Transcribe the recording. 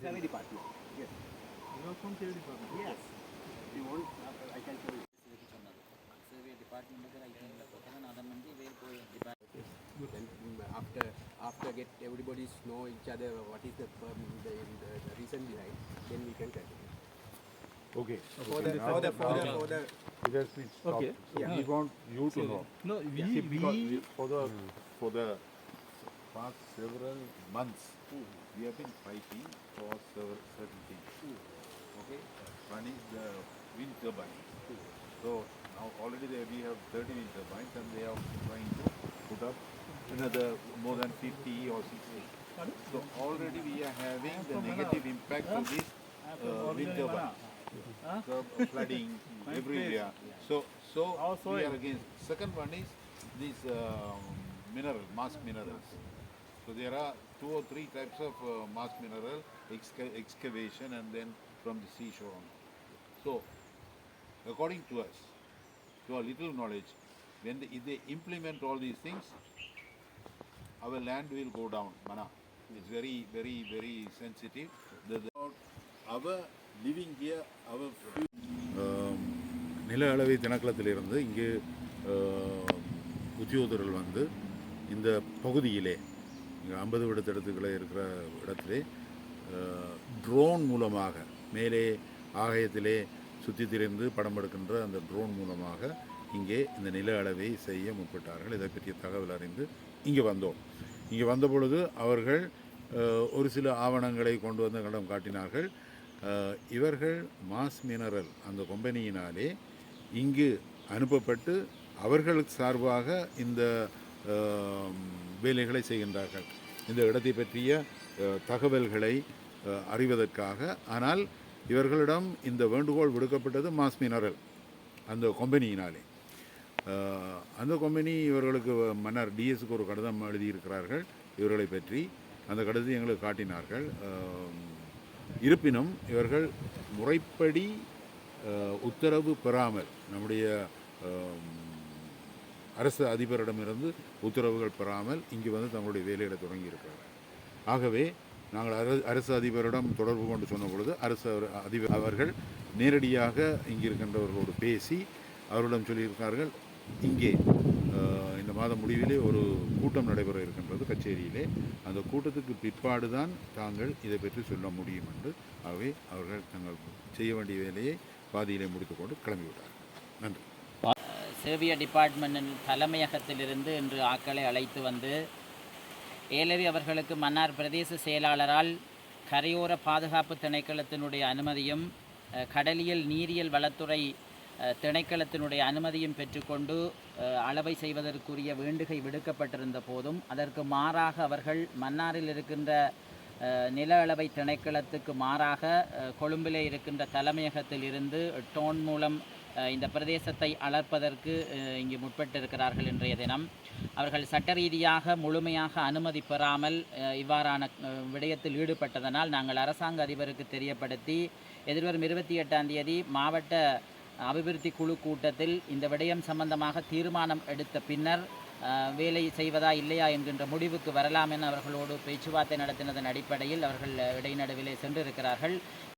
family department. Yes. You have from theory department? Yes. You want, uh, I can tell you. Department, I can another Then mm, after after get everybody know each other what is the, um, the, the, the reason behind, then we can continue. Okay. For the for the for the for the. Because we stopped. Okay. So yeah. we want you to know. No, we, See, we for the hmm. for the past several months, we have been fighting for several certain things. Okay. One is the wind turbine. So now already there we have 30 wind turbines, and they are trying to put up another more than 50 or 60. So already we are having the negative impact of this uh, wind turbine. So flooding everywhere. So so we are against. Second one is these um, mineral, mass minerals. So there are two or three types of uh, mass mineral exca- excavation and then from the seashore on. So according to us, to our little knowledge, when they, if they implement all these things, our land will go down. Mana, it's very, very, very sensitive. The, the, our living here, our Um, நில அளவை திணைக்களத்திலிருந்து இங்கே உத்தியோகர்கள் வந்து இந்த பகுதியிலே இங்கே ஐம்பது விடத்திடத்துக்களே இருக்கிற இடத்துல ட்ரோன் மூலமாக மேலே ஆகாயத்திலே சுற்றி திரிந்து படம் எடுக்கின்ற அந்த ட்ரோன் மூலமாக இங்கே இந்த நில அளவை செய்ய முற்பட்டார்கள். இதை பற்றிய தகவல் அறிந்து இங்கே வந்தோம். இங்கே வந்த பொழுது அவர்கள் ஒரு சில ஆவணங்களை கொண்டு வந்து கடம் காட்டினார்கள். இவர்கள் மாஸ் மினரல் அந்த கம்பெனியினாலே இங்கு அனுப்பப்பட்டு அவர்களுக்கு சார்பாக இந்த வேலைகளை செய்கின்றார்கள். இந்த இடத்தை பற்றிய தகவல்களை அறிவதற்காக. ஆனால் இவர்களிடம் இந்த வேண்டுகோள் விடுக்கப்பட்டது மாஸ் மினரல் அந்த கம்பெனியினாலே. அந்த கம்பெனி இவர்களுக்கு மன்னர் டிஎஸ்க்கு ஒரு கடிதம் எழுதியிருக்கிறார்கள். இவர்களை பற்றி அந்த கடிதத்தை எங்களுக்கு காட்டினார்கள். இருப்பினும் இவர்கள் முறைப்படி உத்தரவு பெறாமல் நம்முடைய அரசு அதிபரிடமிருந்து உத்தரவுகள் பெறாமல் இங்கு வந்து தங்களுடைய வேலையிட தொடங்கியிருக்கிறார். ஆகவே நாங்கள் அர- அரசு அதிபரிடம் தொடர்பு கொண்டு சொன்ன பொழுது அரசு அதிபர் அவர்கள் நேரடியாக இங்கு இருக்கின்றவர்களோடு பேசி அவர்களிடம் சொல்லியிருக்கிறார்கள் இங்கே இந்த மாத முடிவிலே ஒரு கூட்டம் நடைபெற இருக்கின்றது கச்சேரியிலே. அந்த கூட்டத்துக்கு பிற்பாடு தான் தாங்கள் இதை பற்றி சொல்ல முடியும் என்று. ஆகவே அவர்கள் தங்கள் செய்ய வேண்டிய வேலையை பாதியிலே முடித்துக்கொண்டு கிளம்பிவிட்டார்கள். நன்றி. சேவிய டிபார்ட்மெண்ட்டின் தலைமையகத்திலிருந்து இன்று ஆட்களை அழைத்து வந்து ஏலவி அவர்களுக்கு மன்னார் பிரதேச செயலாளரால் கரையோர பாதுகாப்பு திணைக்களத்தினுடைய அனுமதியும் கடலியல் நீரியல் வளத்துறை திணைக்களத்தினுடைய அனுமதியும் பெற்றுக்கொண்டு அளவை செய்வதற்குரிய வேண்டுகை விடுக்கப்பட்டிருந்த போதும் அதற்கு மாறாக அவர்கள் மன்னாரில் இருக்கின்ற நில அளவை திணைக்களத்துக்கு மாறாக கொழும்பிலே இருக்கின்ற தலைமையகத்தில் இருந்து டோன் மூலம் இந்த பிரதேசத்தை அளர்ப்பதற்கு இங்கு முற்பட்டிருக்கிறார்கள் இன்றைய தினம். அவர்கள் சட்ட ரீதியாக முழுமையாக அனுமதி பெறாமல் இவ்வாறான விடயத்தில் ஈடுபட்டதனால் நாங்கள் அரசாங்க அதிபருக்கு தெரியப்படுத்தி எதிர்வரும் இருபத்தி எட்டாம் தேதி மாவட்ட அபிவிருத்தி குழு கூட்டத்தில் இந்த விடயம் சம்பந்தமாக தீர்மானம் எடுத்த பின்னர் வேலை செய்வதா இல்லையா என்கின்ற முடிவுக்கு வரலாம் என அவர்களோடு பேச்சுவார்த்தை நடத்தினதன் அடிப்படையில் அவர்கள் இடைநடுவிலே சென்றிருக்கிறார்கள்.